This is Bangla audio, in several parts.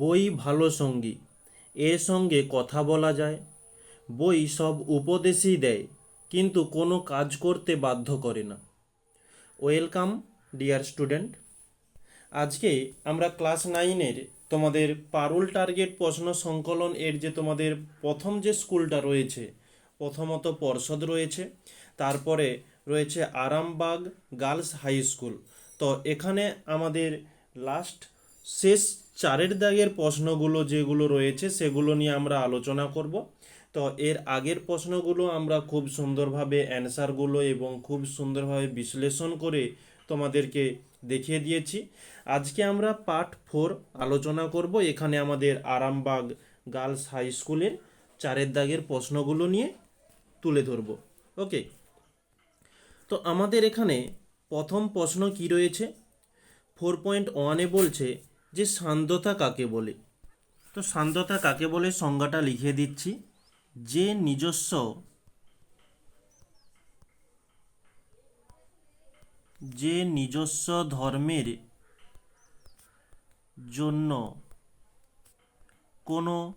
বই ভালো সঙ্গী। এর সঙ্গে কথা বলা যায়। বই সব উপদেশই দেয়, কিন্তু কোনো কাজ করতে বাধ্য করে না। Welcome, dear student. আজকে আমরা ক্লাস নাইনের তোমাদের পারুল টার্গেট প্রশ্ন সংকলন এর যে তোমাদের প্রথম যে স্কুলটা রয়েছে, প্রথমত পর্ষদ রয়েছে, তারপরে রয়েছে আরামবাগ গার্লস হাই স্কুল। তো এখানে আমাদের লাস্ট শেষ চারের দাগের প্রশ্নগুলো যেগুলো রয়েছে সেগুলো নিয়ে আমরা আলোচনা করব। তো এর আগের প্রশ্নগুলো আমরা খুব সুন্দরভাবে অ্যান্সারগুলো এবং খুব সুন্দরভাবে বিশ্লেষণ করে তোমাদেরকে দেখিয়ে দিয়েছি। আজকে আমরা পার্ট ফোর আলোচনা করব এখানে আমাদের আরামবাগ গার্লস হাই স্কুলের চারের দাগের প্রশ্নগুলো নিয়ে তুলে ধরব। ওকে, তো আমাদের এখানে প্রথম প্রশ্ন কি রয়েছে? ফোর পয়েন্ট ওয়ানে বলছে যে সান্দ্রতা কাকে বলে? তো সান্দ্রতা কাকে বলে? সংজ্ঞাটা লিখে দিচ্ছি। যে নিজস্ব যে নিজস্ব ধর্মের জন্য কোনো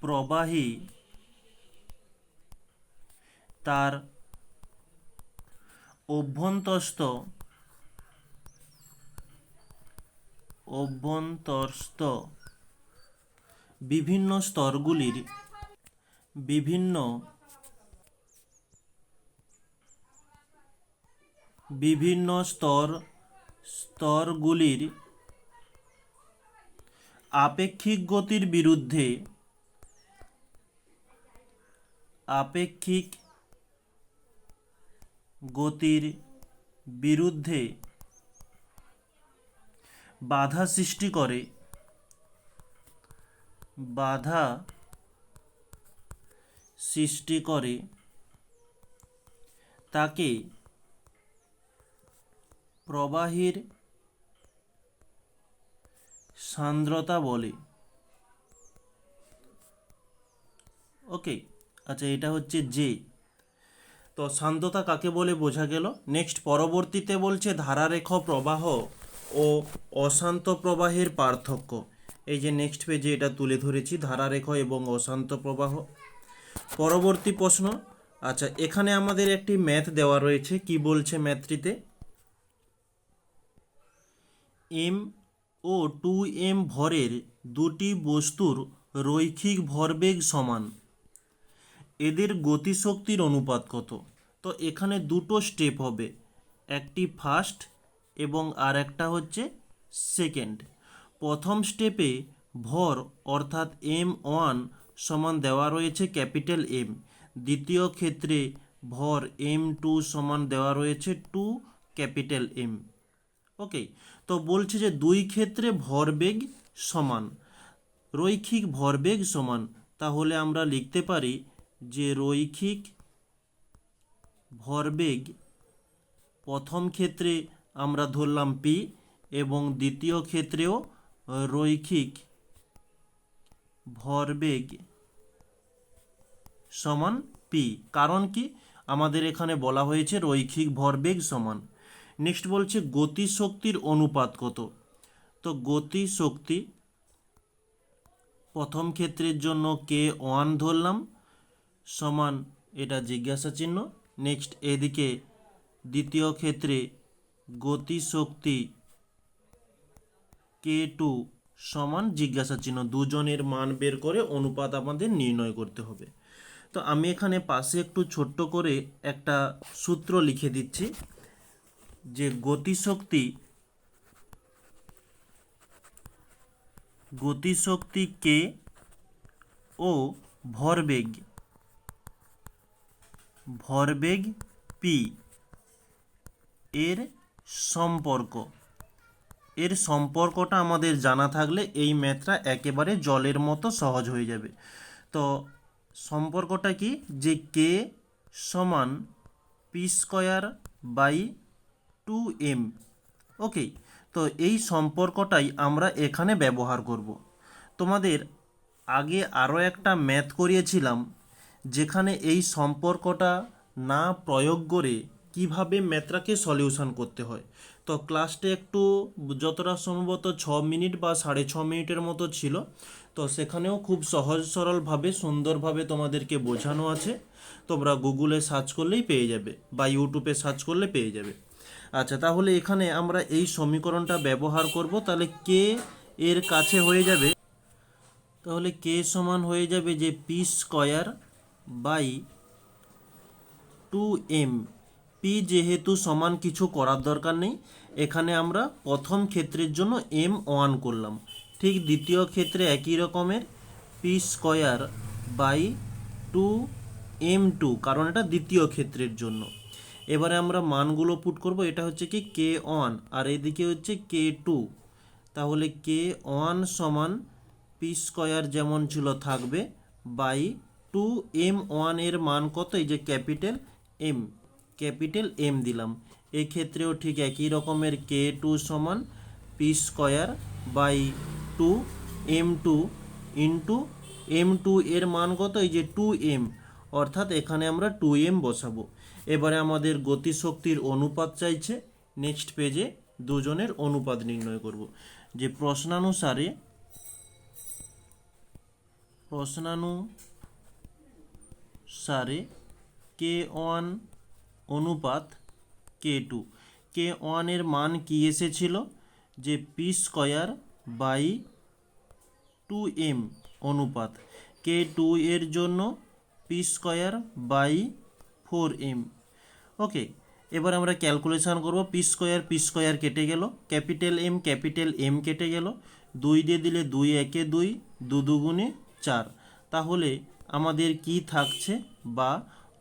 প্রবাহী তার অভ্যন্তস্থ অভ্যন্তরস্থ। বিভিন্ন স্তরগুলির বিভিন্ন বিভিন্ন স্তর স্তরগুলির আপেক্ষিক গতির বিরুদ্ধে আপেক্ষিক গতির বিরুদ্ধে বাধা সৃষ্টি করে। বাধা সৃষ্টি করে। তাকে প্রবাহীর সান্দ্রতা বলে। ওকে আচ্ছা এটা হচ্ছে যে তো সান্দ্রতা কাকে বলে বোঝা গেল? নেক্সট পরবর্তীতে বলছে ধারারেখ প্রবাহ। ও অশান্ত প্রবাহের পার্থক্য। এই যে নেক্সট পেজে এটা তুলে ধরেছি, ধারারেখ এবং অশান্ত প্রবাহ। পরবর্তী প্রশ্ন আচ্ছা এখানে আমাদের একটি ম্যাথ দেওয়া রয়েছে, কি বলছে ম্যাথটিতে এম ও টু এম ভরের দুটি বস্তুর রৈখিক ভরবেগ সমান। এদের গতিশক্তির অনুপাত কত? তো এখানে দুটো স্টেপ হবে, একটি ফার্স্ট এবং আর একটা হচ্ছে সেকেন্ড প্রথম স্টেপে ভর অর্থাৎ এম ওয়ান সমান দেওয়া রয়েছে ক্যাপিটাল এম দ্বিতীয় ক্ষেত্রে ভর এম টু সমান দেওয়া রয়েছে টু ক্যাপিটাল এম ওকে তো বলছে যে দুই ক্ষেত্রে ভরবেগ সমান। রৈখিক ভরবেগ সমান। তাহলে আমরা লিখতে পারি যে রৈখিক ভরবেগ প্রথম ক্ষেত্রে আমরা ধরলাম পি এবং দ্বিতীয় ক্ষেত্রেও রৈখিক ভরবেগ সমান পি কারণ কি? আমাদের এখানে বলা হয়েছে রৈখিক ভরবেগ সমান। নেক্সট বলছে গতিশক্তির অনুপাত কত? তো গতিশক্তি প্রথম ক্ষেত্রের জন্য কে ওয়ান ধরলাম, সমান এটা জিজ্ঞাসা চিহ্ন। নেক্সট এদিকে দ্বিতীয় ক্ষেত্রে গতিশক্তি কে টু সমান জিজ্ঞাসা চিহ্ন। দুজনের মান বের করে অনুপাত আমাদের নির্ণয় করতে হবে। তো আমি এখানে পাশে একটু ছোট্ট করে একটা সূত্র লিখে দিচ্ছি যে গতিশক্তি গতিশক্তি কে ও ভরবেগ ভরবেগ পি এর সম্পর্ক। এর সম্পর্কটা আমাদের জানা থাকলে এই ম্যাথটা একেবারে জলের মতো সহজ হয়ে যাবে। তো সম্পর্কটা কি? যে কে সমান P square by two M okay তো এই সম্পর্কটাই আমরা এখানে ব্যবহার করব। তোমাদের আগে আরও একটা ম্যাথ করিয়েছিলাম, যেখানে এই সম্পর্কটা না প্রয়োগ করে কীভাবে ম্যাথটাকে সলিউশন করতে হয়? তো ক্লাসটা একটু যতটা সম্ভবত ছ মিনিট বা সাড়ে ছ মিনিটের মতো ছিল। তো সেখানেও খুব সহজ সরলভাবে, সুন্দরভাবে তোমাদেরকে বোঝানো আছে। তোমরা গুগলে সার্চ করলেই পেয়ে যাবে বা ইউটিউবে সার্চ করলে পেয়ে যাবে। আচ্ছা তাহলে এখানে আমরা এই সমীকরণটা ব্যবহার করব। তাহলে কে এর কাছে হয়ে যাবে, তাহলে কে সমান হয়ে যাবে যে P square by two M P যেহেতু সমান কিছু করার দরকার নেই, এখানে আমরা প্রথম ক্ষেত্রের জন্য এম ওয়ান করলাম। ঠিক দ্বিতীয় ক্ষেত্রে একই রকমের P square by two M two কারণ এটা দ্বিতীয় ক্ষেত্রের জন্য। এবারে আমরা মানগুলো পুট করব, এটা হচ্ছে কি কে ওয়ান আর এদিকে হচ্ছে কে টু তাহলে কে ওয়ান সমান পি স্কয়ার যেমন ছিল থাকবে বাই টু এম ওয়ানের মান কত? এই যে ক্যাপিটাল এম ক্যাপিটাল এম দিলাম। এক্ষেত্রেও ঠিক একই রকমের কে টু সমান P square by two M two into M two এর মান কত? এই যে টু এম অর্থাৎ এখানে আমরা টু এম বসাবো। এবারে আমাদের গতিশক্তির অনুপাত চাইছে। নেক্সট পেজে দুজনের অনুপাত নির্ণয় করব। যে প্রশ্নানুসারে প্রশ্নানুসারে কে ওয়ান অনুপাত কে টু। কে ওয়ানের মান কি এসেছিল? যে P square by two M অনুপাত। কে টু এর জন্য P square by four M. Okay, এবার আমরা ক্যালকুলেশন করব। পি স্কয়ার পি স্কয়ার কেটে গেল। ক্যাপিটাল এম ক্যাপিটাল এম কেটে গেল। দুই দিয়ে দিলে দুই, একে দুই, দু দুগুণে চার। তাহলে আমাদের কি থাকছে? বা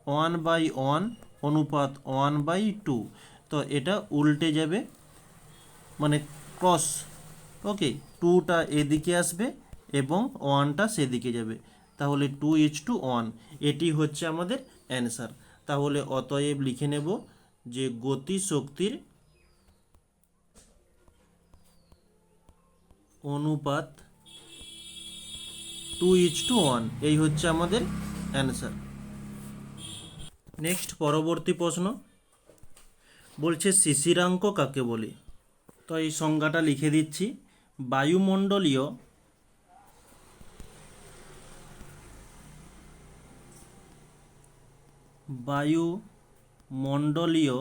ওয়ান বাই ওয়ান অনুপাত ওয়ান বাই টু। তো এটা উল্টে যাবে মানে ক্রস। ওকে, টুটা এদিকে আসবে এবং ওয়ানটা সেদিকে যাবে। তাহলে টু ইচ টু ওয়ান। এটি হচ্ছে আমাদের অ্যান্সার। তাহলে অতএব লিখে নেব যে গতি শক্তির অনুপাত টু ইচ টু ওয়ান। এই হচ্ছে আমাদের অ্যান্সার। নেক্সট পরবর্তী প্রশ্ন। বলছে শিশিরাঙ্ক কাকে বলে? তো এই সংজ্ঞাটা লিখে দিচ্ছি। বায়ুমণ্ডলীয় বায়ুমণ্ডলীয়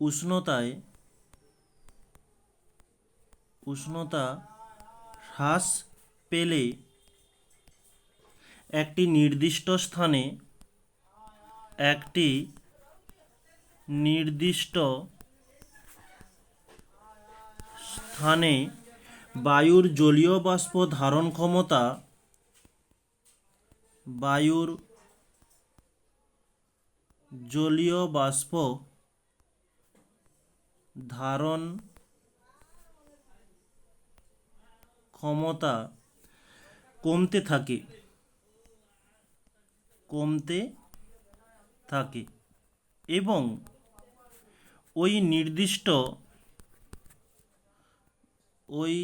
উষ্ণতায় উষ্ণতা হ্রাস পেলে একটি নির্দিষ্ট স্থানে একটি নির্দিষ্ট স্থানে বায়ুর জলীয় বাষ্প ধারণ ক্ষমতা, বায়ুর জলীয় বাষ্প ধারণ ক্ষমতা কমতে থাকে। কমতে থাকে এবং ওই নির্দিষ্ট ওই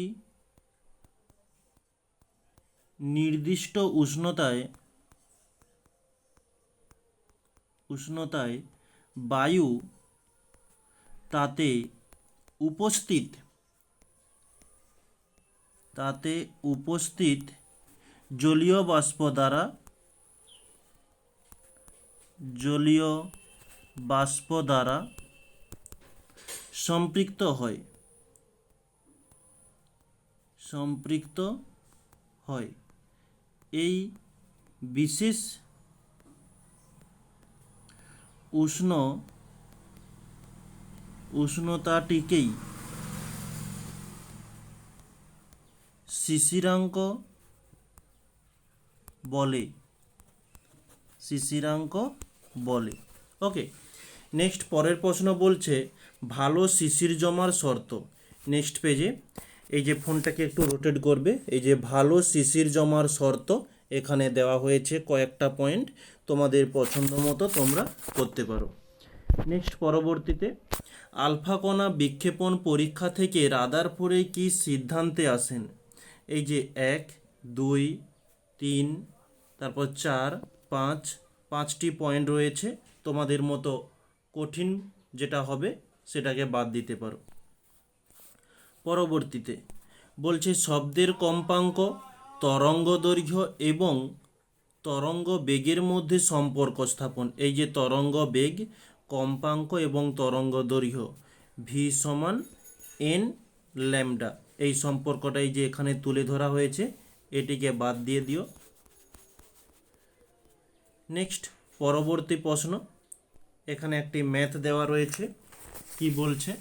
নির্দিষ্ট উষ্ণতায় উষ্ণতায় বায়ু তাতে উপস্থিত তাতে উপস্থিত জলীয় বাষ্প দ্বারা জলীয় বাষ্প দ্বারা সম্পৃক্ত হয়। সম্পৃক্ত হয়। এই বিশেষ উষ্ণ উষ্ণতাটিকেই শিশিরাঙ্ক বলে। শিশিরাঙ্ক বলে। ওকে নেক্সট পরের প্রশ্ন বলছে, ভালো শিশির জমার শর্ত। নেক্সট পেজে এই যে ফোনটাকে একটু রোটেট করবে, এই যে ভালো শিশির জমার শর্ত এখানে দেওয়া হয়েছে কয়েকটা পয়েন্ট তোমাদের পছন্দ মতো তোমরা করতে পারো। নেক্সট পরবর্তীতে, আলফা কণা বিক্ষেপণ পরীক্ষা থেকে রাদারপুরে কি সিদ্ধান্তে আসেন? এই যে এক, দুই, তিন, তারপর চার, পাঁচ পাঁচটি পয়েন্ট রয়েছে তোমাদের মতো কঠিন যেটা হবে সেটাকে বাদ দিতে পারো। পরবর্তীতে বলছে শব্দের কম্পাঙ্ক, তরঙ্গ দৈর্ঘ্য এবং তরঙ্গ বেগের মধ্যে সম্পর্ক স্থাপন। এই যে তরঙ্গ বেগ, কম্পাঙ্ক এবং তরঙ্গ দৈর্ঘ্য ভি সমান এন ল্যামডা এই সম্পর্কটাই যে এখানে তুলে ধরা হয়েছে, এটিকে বাদ দিয়ে দিও। নেক্সট পরবর্তী প্রশ্ন। এখানে একটি ম্যাথ দেওয়া রয়েছে। কি বলছে?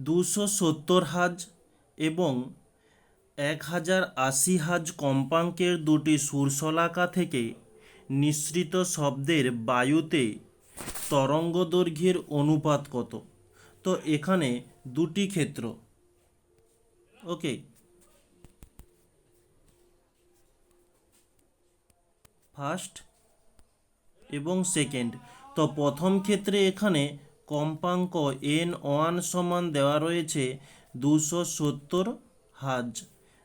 দুশো সত্তর হাজ এবং এক হাজার আশি হাজ কম্পাঙ্কের দুটি সুরশলাকা থেকে নিঃসৃত শব্দের বায়ুতে তরঙ্গ দৈর্ঘ্যের অনুপাত কত? তো এখানে দুটি ক্ষেত্র। ওকে ফার্স্ট এবং সেকেন্ড। তো প্রথম ক্ষেত্রে এখানে কম্পাঙ্ক এন ওয়ান সমান দেওয়া রয়েছে দুশো সত্তর হাজ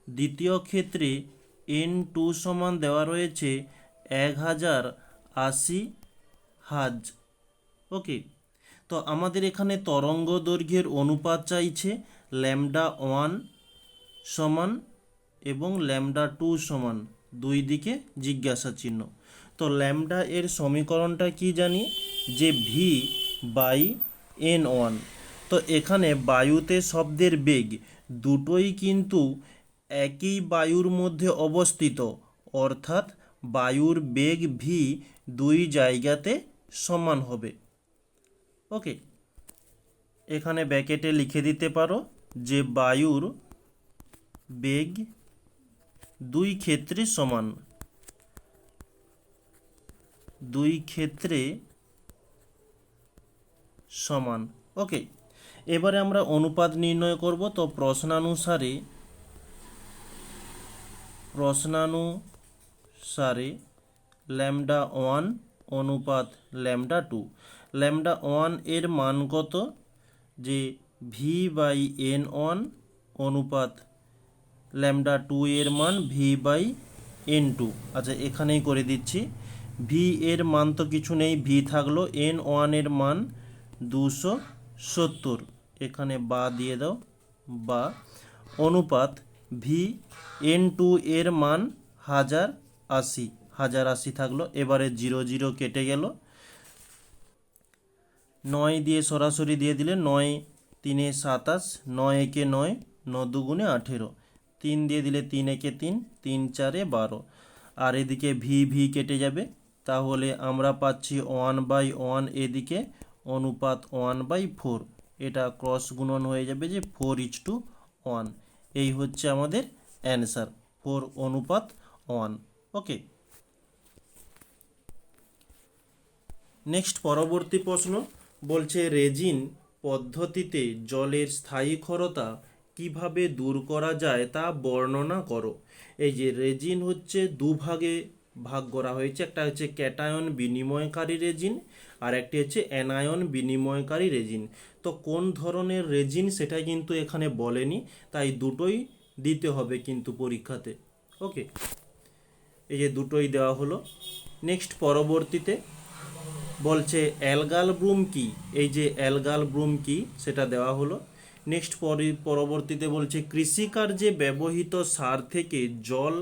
দ্বিতীয় ক্ষেত্রে এন টু সমান দেওয়া রয়েছে এক হাজার আশি হাজ ওকে, তো আমাদের এখানে তরঙ্গ দৈর্ঘ্যের অনুপাত চাইছে ল্যামডা ওয়ান সমান এবং ল্যামডা টু সমান। দুই দিকে জিজ্ঞাসা চিহ্ন। তো ল্যামডা এর সমীকরণটা কি জানি? যে ভি বাই এন ওয়ান তো এখানে বায়ুতে শব্দের বেগ দুটোই কিন্তু একই বায়ুর মধ্যে অবস্থিত। অর্থাৎ বায়ুর বেগ ভি দুই জায়গাতে সমান হবে। ওকে। এখানে ব্যাকেটে লিখে দিতে পারো যে বায়ুর বেগ দুই ক্ষেত্রে সমান। দুই ক্ষেত্রে সমান। ওকে এবারে আমরা অনুপাত নির্ণয় করব। তো প্রশ্নানুসারে প্রশ্নানুসারে ল্যামডা ওয়ান অনুপাত ল্যামডা টু। ল্যামডা ওয়ানের মান কত? যে ভি বাই এন ওয়ান অনুপাত ল্যামডা টু এর মান ভি বাই এন টু আচ্ছা এখানেই করে দিচ্ছি। ভি এর মান তো কিছু নেই ভি থাকল এন ওয়ানের মান দুশো সত্তর। এখানে বা দিয়ে দাও, বা। অনুপাত ভি এন টু এর মান হাজার আশি। হাজার আশি থাকল, এবারে জিরো জিরো কেটে গেল। নয় দিয়ে সরাসরি দিয়ে দিলে নয় তিনে সাতাশ, নয় একে নয়, ন দুগুণে আঠেরো। তিন দিয়ে দিলে তিন একে তিন তিন চারে বারো। আর এদিকে ভি ভি কেটে যাবে। তাহলে আমরা পাচ্ছি ওয়ান বাই ওয়ান, এদিকে অনুপাত ওয়ান বাই ফোর। এটা ক্রস গুণন হয়ে যাবে যে ফোর ইচ টু ওয়ান। এই হচ্ছে আমাদের অ্যান্সার, ফোর অনুপাত ওয়ান। ওকে। নেক্সট পরবর্তী প্রশ্ন বলছে রেজিন পদ্ধতিতে জলের স্থায়ী ক্ষরতা কীভাবে দূর করা যায় তা বর্ণনা করো। এই যে রেজিন হচ্ছে দুভাগে ভাগ করা হয়েছে। একটা হচ্ছে ক্যাটায়ন বিনিময়কারী রেজিন আর একটি হচ্ছে অ্যানায়ন বিনিময়কারী রেজিন। তো কোন ধরনের রেজিন সেটা কিন্তু এখানে বলেনি, তাই দুটোই দিতে হবে কিন্তু পরীক্ষাতে। ওকে, এই যে দুটোই দেওয়া হলো। নেক্সট পরবর্তীতে বলছে অ্যালগাল ব্রুম কি? এই যে অ্যালগাল ব্রুম কি, সেটা দেওয়া হলো। নেক্সট পরবর্তীতে বলছে, কৃষিকার্যে ব্যবহৃত সার থেকে জল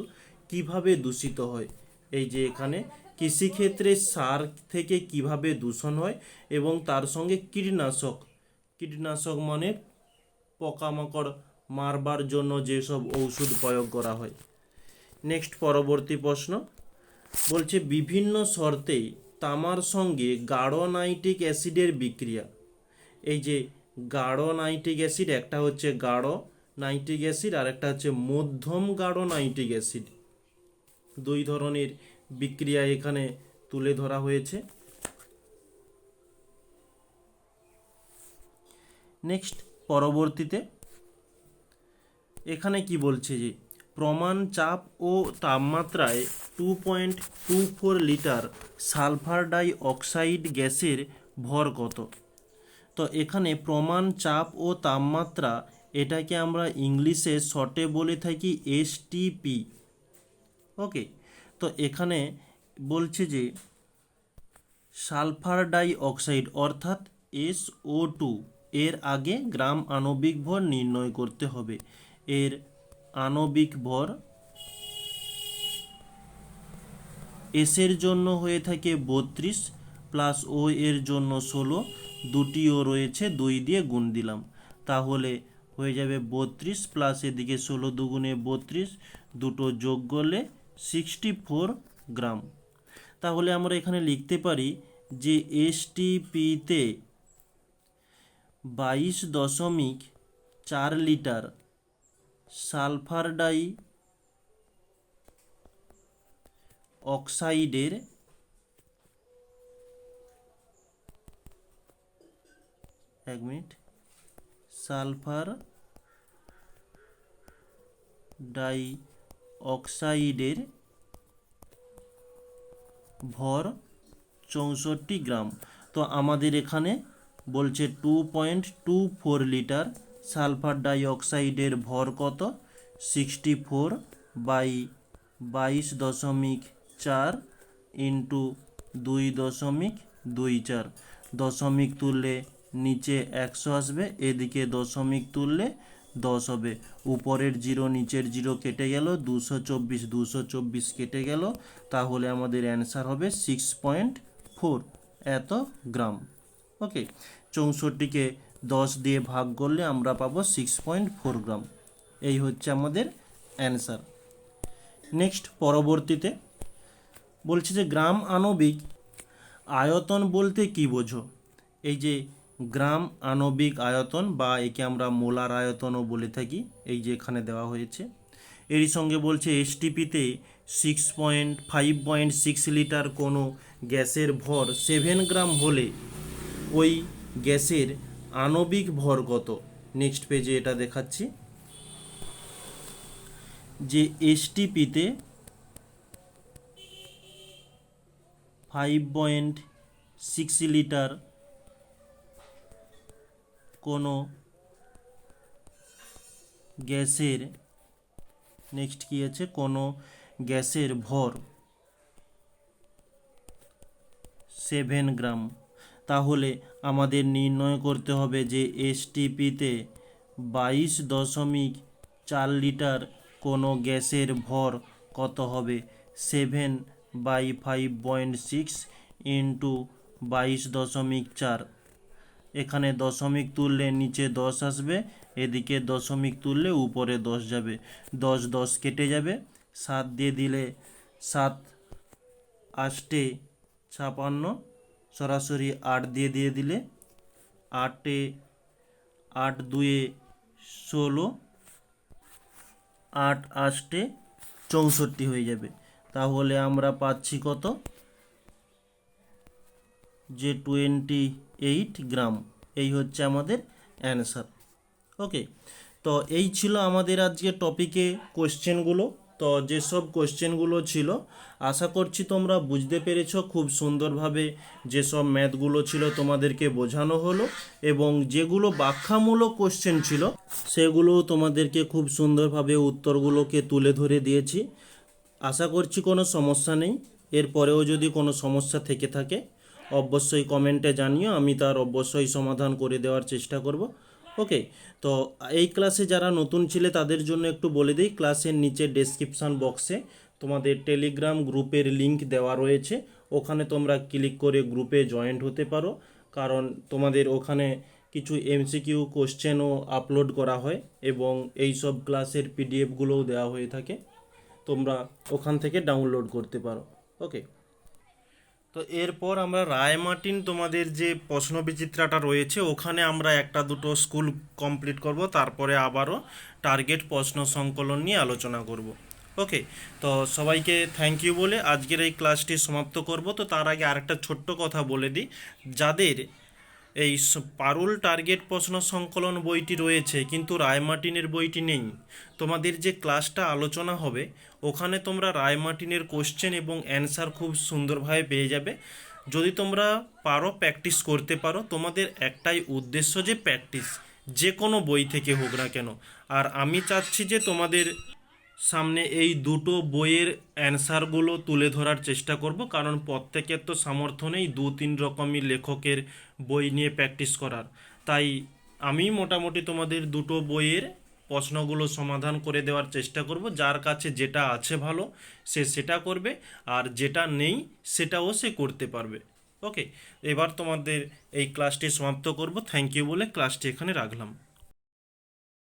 কীভাবে দূষিত হয়? এই যে এখানে, কৃষিক্ষেত্রে সার থেকে কীভাবে দূষণ হয় এবং তার সঙ্গে কীটনাশক কীটনাশক মানে পোকামাকড় মারবার জন্য যেসব ঔষধ প্রয়োগ করা হয়। নেক্সট পরবর্তী প্রশ্ন, বলছে, বিভিন্ন শর্তে তামার সঙ্গে গাঢ় নাইট্রিক অ্যাসিডের বিক্রিয়া। এই যে গাঢ় নাইট্রিক অ্যাসিড, একটা হচ্ছে গাঢ় নাইট্রিক অ্যাসিড আর একটা হচ্ছে মধ্যম গাঢ় নাইট্রিক অ্যাসিড। দুই ধরনের বিক্রিয়া এখানে তুলে ধরা হয়েছে। নেক্সট, পরবর্তীতে এখানে কি বলছে যে, প্রমাণ চাপ ও তাপমাত্রায় two point two four litre sulphur dioxide গ্যাসের ভর কত? তো এখানে প্রমাণ, চাপ ও তাপমাত্রা, এটাকে আমরা ইংলিশে শর্টে বলে থাকি এসটিপি ওকে, তো এখানে বলছে যে সালফার ডাই অক্সাইড অর্থাৎ এসও টু এর আগে গ্রাম আণবিক ভর নির্ণয় করতে হবে। এর আণবিক ভর এসের জন্য হয়ে থাকে বত্রিশ প্লাস ও এর জন্য ষোলো, দুটিও রয়েছে, দুই দিয়ে গুণ দিলাম। তাহলে হয়ে যাবে বত্রিশ প্লাস এদিকে ষোলো দুগুণে বত্রিশ, দুটো যোগ করলে সিক্সটি ফোর গ্রাম। তাহলে আমরা এখানে লিখতে পারি যে এসটিপিতে বাইশ দশমিক চার লিটার সালফার ডাই অক্সাইডের এক মিনিট। সালফার ডাই অক্সাইডের ভর চৌষট্টি গ্রাম। তো আমাদের এখানে বলছে two point two four litre sulphur die অক্সাইডের ভর কত? সিক্সটি ফোর বাই বাইশ দশমিক চার ইন্টু দুই দশমিক দুই চার। দশমিক তুললে নিচে একশো আসবে, এদিকে দশমিক তুললে দশ হবে। উপরের জিরো, নিচের জিরো কেটে গেল, দুশো চব্বিশ দুশো চব্বিশ কেটে গেল। তাহলে আমাদের অ্যান্সার হবে সিক্স পয়েন্ট ফোর এত গ্রাম। ওকে, চৌষট্টিকে দশ দিয়ে ভাগ করলে আমরা পাবো সিক্স পয়েন্ট ফোর গ্রাম। এই হচ্ছে আমাদের অ্যান্সার। নেক্সট, পরবর্তীতে বলছে যে গ্রাম আণবিক আয়তন বলতে কি বোঝো? এই যে গ্রাম আণবিক আয়তন বা একে আমরা মোলার আয়তনও বলে থাকি, এই যে এখানে দেওয়া হয়েছে। এরই সঙ্গে বলছে এসটিপিতে six point five point six litre কোনো গ্যাসের ভর সেভেন গ্রাম হলে ওই গ্যাসের আণবিক ভর কত? নেক্সট পেজে এটা দেখাচ্ছি। যে এসটিপিতে ফাইভ পয়েন্ট সিক্স লিটার কোনো গ্যাসের নেক্সট কি আছে? কোনো গ্যাসের ভর সেভেন গ্রাম তাহলে আমাদের নির্ণয় করতে হবে যে এসটিপিতে বাইশ দশমিক চার লিটার কোনো গ্যাসের ভর কত হবে? Seven by five point six into বাইশ দশমিক চার। এখানে দশমিক তুললে নিচে দশ আসবে, এদিকে দশমিক তুললে উপরে দশ যাবে। দশ দশ কেটে যাবে। সাত দিয়ে দিলে সাত আষ্টে ছাপান্ন, সরাসরি আট দিয়ে দিয়ে দিলে আটে, আট দুয়ে ষোলো, আট আষ্টে চৌষট্টি হয়ে যাবে। তাহলে আমরা পাচ্ছি কত? যে টোয়েন্টি এইট গ্রাম এই হচ্ছে আমাদের অ্যান্সার ওকে তো এই ছিল আমাদের আজকে টপিকে কোশ্চেনগুলো তো যেসব কোশ্চেনগুলো ছিল, আশা করছি তোমরা বুঝতে পেরেছ, খুব সুন্দরভাবে যেসব ম্যাথগুলো ছিল তোমাদেরকে বোঝানো হলো এবং যেগুলো ব্যাখ্যামূলক কোশ্চেন ছিল সেগুলো তোমাদেরকে খুব সুন্দরভাবে উত্তরগুলোকে তুলে ধরে দিয়েছি। আশা করছি কোনো সমস্যা নেই। এরপরেও যদি কোনো সমস্যা থেকে থাকে অবশ্যই কমেন্টে জানিও, আমি তার অবশ্যই সমাধান করে দেওয়ার চেষ্টা করব। ওকে, তো এই ক্লাসে যারা নতুন ছিলে তাদের জন্য একটু বলে দিই, ক্লাসের নিচে ডেসক্রিপশান বক্সে তোমাদের টেলিগ্রাম গ্রুপের লিংক দেওয়া রয়েছে। ওখানে তোমরা ক্লিক করে গ্রুপে জয়েন্ট হতে পারো, কারণ তোমাদের ওখানে কিছু এমসিকিউ কোশ্চেনও আপলোড করা হয় এবং এই সব ক্লাসের পিডিএফগুলোও দেওয়া হয়ে থাকে। তোমরা ওখান থেকে ডাউনলোড করতে পারো। ওকে তো এরপর আমরা রায়মার্টিন তোমাদের যে প্রশ্ন বিচিত্রাটা রয়েছে, ওখানে আমরা একটা দুটো স্কুল কমপ্লিট করব, তারপরে আবারও টার্গেট প্রশ্ন সংকলন নিয়ে আলোচনা করব। ওকে তো সবাইকে থ্যাংক ইউ বলে আজকের এই ক্লাসটি সমাপ্ত করব। তো তার আগে আরেকটা ছোট্ট কথা বলে দিই। যাদের এই পারুল টার্গেট প্রশ্ন সংকলন বইটি রয়েছে, কিন্তু রায়মার্টিনের বইটি নেই। তোমাদের যে ক্লাসটা আলোচনা হবে, ওখানে তোমরা রায়মার্টিনের কোশ্চেন এবং অ্যান্সার খুব সুন্দরভাবে পেয়ে যাবে। যদি তোমরা পারো প্র্যাকটিস করতে পারো, তোমাদের একটাই উদ্দেশ্য যে প্র্যাকটিস যে কোনো বই থেকে হোক না কেন। আর আমি চাচ্ছি যে তোমাদের সামনে এই দুটো বইয়ের অ্যান্সারগুলো তুলে ধরার চেষ্টা করব, কারণ প্রত্যেকের তো সামর্থ্য নেই দু তিন রকমই লেখকের বই নিয়ে প্র্যাকটিস করার। তাই আমি মোটামুটি তোমাদের দুটো বইয়ের প্রশ্নগুলো সমাধান করে দেওয়ার চেষ্টা করব, যার কাছে যেটা আছে ভালো সে সেটা করবে, আর যেটা নেই সেটাও সে করতে পারবে। ওকে, এবার তোমাদের এই ক্লাসটি সমাপ্ত করব। থ্যাংক ইউ বলে ক্লাসটি এখানে রাখলাম।